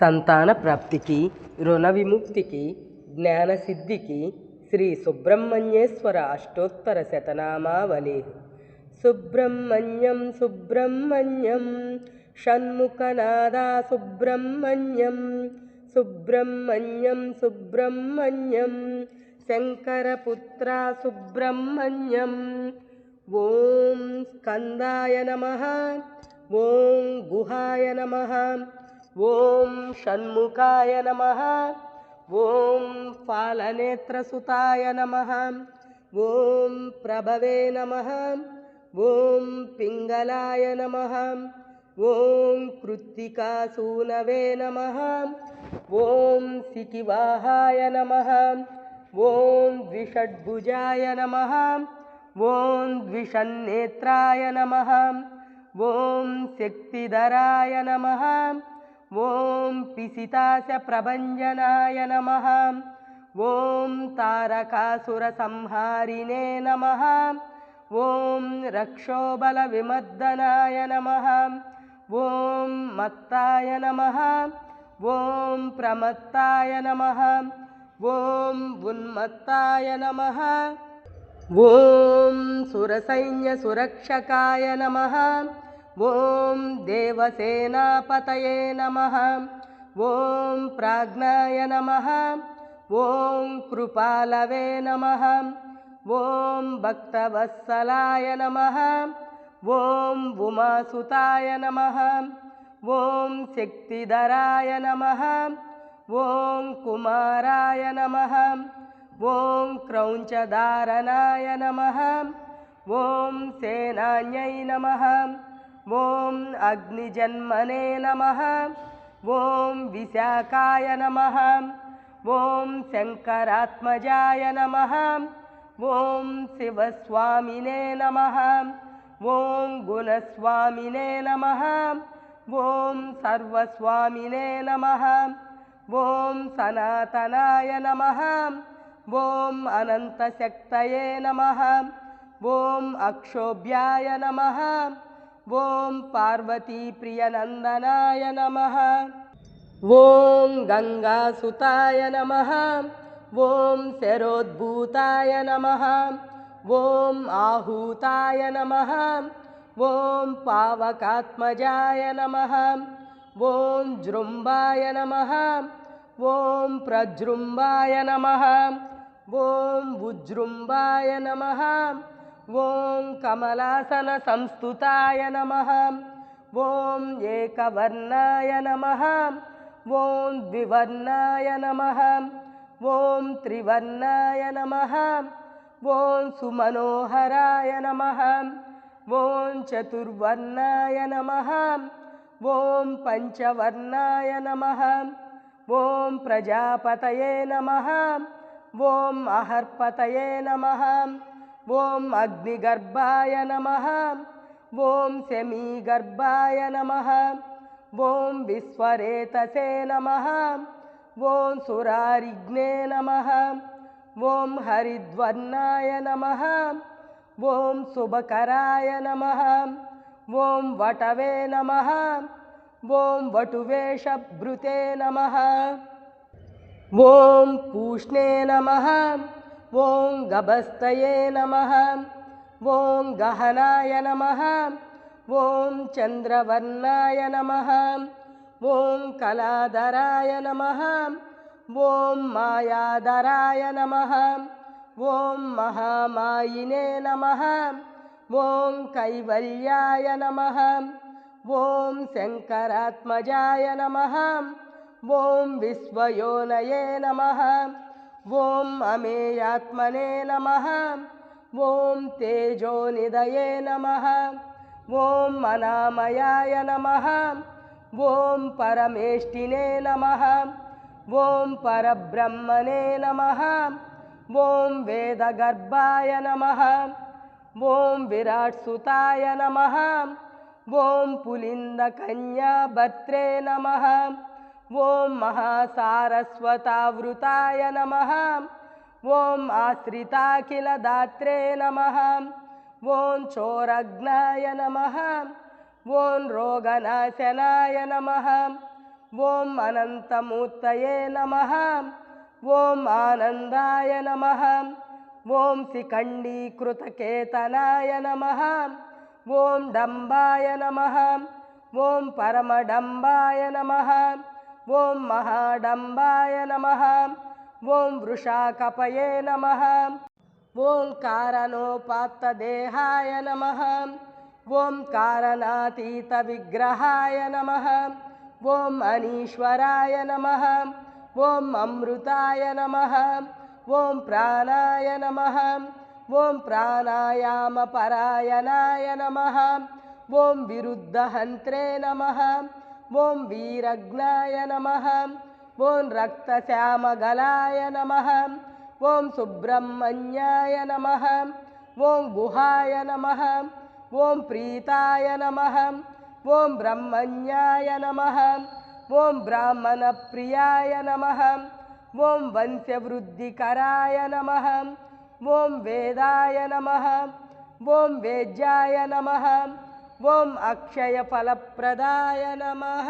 సంతాన ప్రాప్తికి రుణ విముక్తికి జ్ఞానసిద్ధికి శ్రీ సుబ్రహ్మణ్యేశ్వర అష్టోత్తర శతనామావళి. సుబ్రహ్మణ్యం సుబ్రహ్మణ్యం షణ్ముఖనాదా సుబ్రహ్మణ్యం సుబ్రహ్మణ్యం సుబ్రహ్మణ్యం శంకరపుత్ర సుబ్రహ్మణ్యం. ఓం స్కందాయ నమ ఓం గుహాయ నమ. ॐ षण्मुखाय नमः। ॐ फालनेत्रसुताय नमः। ॐ प्रभवे नमः। ॐ पिङ्गलाय नमः। ॐ कृत्तिकासूनवे नमः। ॐ सिकिवाहाय नमः। ॐ द्विषड्भुजाय नमः। ॐ द्विषन्नेत्राय नमः। ॐ शक्तिधराय नमः। ॐ पिसितास्य प्रभञ्जनाय नमः। ॐ तारकासुरसंहारिणे नमः। ॐ रक्षोबलविमर्दनाय नमः। ॐ मत्ताय नमः। ॐ प्रमत्ताय नमः। ॐ उन्मत्ताय नमः। ॐ सुरसैन्यसुरक्षकाय नमः। ॐ देवसेनापतये नमः। ॐ प्राज्ञाय नमः। ॐ कृपालवे नमः। ॐ भक्तवत्सलाय नमः। ॐ उमासुताय नमः। ॐ शक्तिधराय नमः। ॐ कुमाराय नमः। ॐ क्रौञ्चदारनाय नमः। ॐ सेनान्यै नमः। ॐ अग्निजन्मने नमः। ॐ विशाखाय नमः। ॐ शङ्करात्मजाय नमः। ॐ शिवस्वामिने नमः। ॐ गुणस्वामिने नमः। ॐ सर्वस्वामिने नमः। ॐ सनातनाय नमः। ॐ अनन्तशक्तये नमः। ॐ अक्षोभ्याय नमः। ॐ पार्वतीप्रियनन्दनाय नमः। ॐ गङ्गासुताय नमः। ॐ शरोद्भूताय नमः। ॐ आहूताय नमः। ॐ पावकात्मजाय नमः। ॐ जृम्बाय नमः। ॐ प्रजृम्बाय नमः। ॐ विजृम्बाय नमः। ॐ कमलासनसंस्तुताय नमः ॐ एकवर्णाय नमः ॐ द्विवर्णाय नमः ॐ त्रिवर्णाय नमः ॐ सुमनोहराय नमः ॐ चतुर्वर्णाय नमः ॐ पञ्चवर्णाय नमः ॐ प्रजापतये नमः ॐ अहर्पतये नमः ॐ अग्निगर्भाय नमः ॐ शमीगर्भाय नमः ॐ विश्वरेतसे नमः ॐ सुरारिज्ञे नमः ॐ हरिद्वर्णाय नमः ॐ शुभकराय नमः ॐ वटवे नमः ॐ वटुवेषभृते नमः ॐ पूष्णे नमः ॐ गभस्तये नमः। ॐ गहनाय नमः। ॐ चन्द्रवर्णाय नमः। ॐ कलाधराय नमः। ॐ मायाधराय नमः। ॐ महामायिने नमः। ॐ कैवल्याय नमः। ॐ शङ्करात्मजाय नमः। ॐ विश्वयोनये नमः। ॐ अमेयात्मने नमः। ॐ तेजोनिदये नमः। ॐ अनामयाय नमः। ॐ परमेष्टिने नमः। ॐ परब्रह्मणे नमः। ॐ वेदगर्भाय नमः। ॐ विराट्सुताय नमः। ॐ पुलिन्दकन्याभद्रे नमः। ॐ महासारस्वतावृताय नमः ॐ आश्रिताखिलदात्रे नमः ॐ चोरज्ञाय नमः ॐ रोगनाशनाय नमः ॐ अनन्तमूर्तये नमः ॐ आनन्दाय नमः ॐ शिखण्डीकृतकेतनाय नमः ॐ डम्बाय नमः ॐ परमडम्बाय नमः ॐ महाडम्बाय नमः। ॐ वृषाकपये नमः। ओङ्कारणोपात्तदेहाय नमः। ओङ्कारणातीतविग्रहाय नमः। ॐ अनीश्वराय नमः। ॐ अमृताय नमः। ॐ प्राणाय नमः। ॐ प्राणायामपरायणाय नमः। ॐ विरुद्धहन्त्रे नमः ॐ वीरज्ञाय नमः। ॐ रक्तश्यामगलाय नमः। ॐ सुब्रह्मण्याय नमः। ॐ गुहाय नमः। ॐ प्रीताय नमः। ॐ ब्रह्मण्याय नमः। ॐ ब्राह्मणप्रियाय नमः। ॐ वंशवृद्धिकराय नमः। ॐ वेदाय नमः। ॐ वेद्याय नमः ॐ अक्षयफलप्रदाय नमः